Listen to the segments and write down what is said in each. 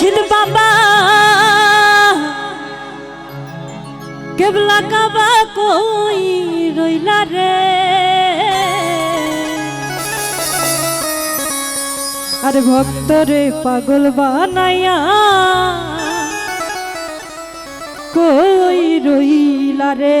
বলছেন বাবা। কেবলা কাবা কই রইলা রে? আরে ভক্ত রে পাগল বানাইয়া কই রইলা রে?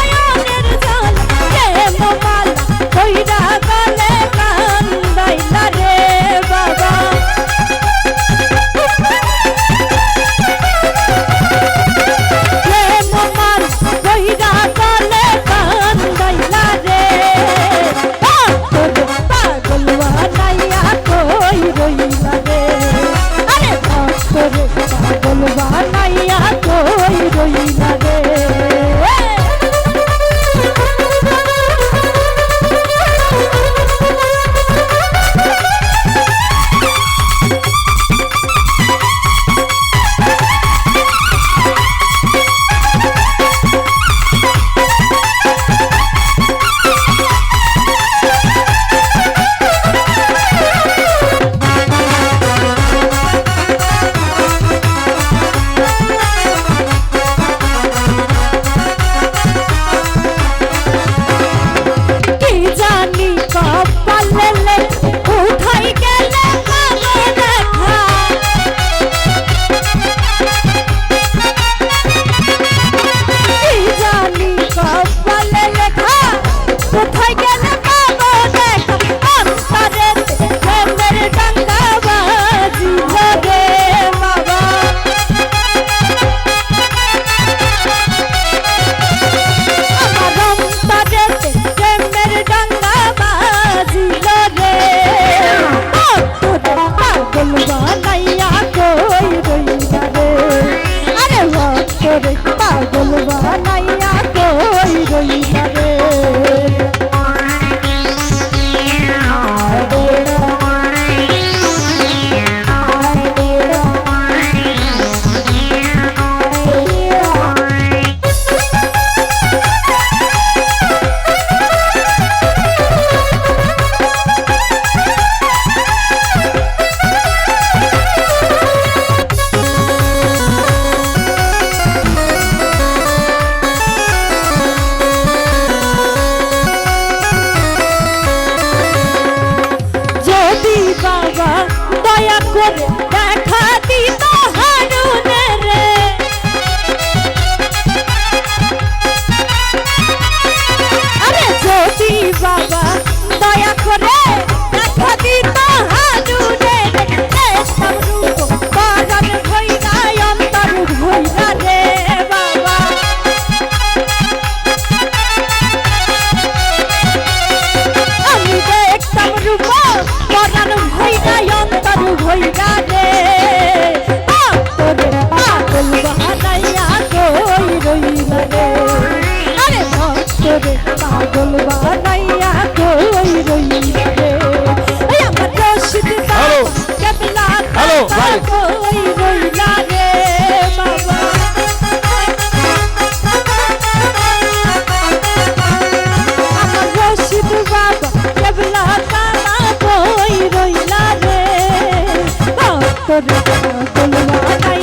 过。you got রে ভক্তর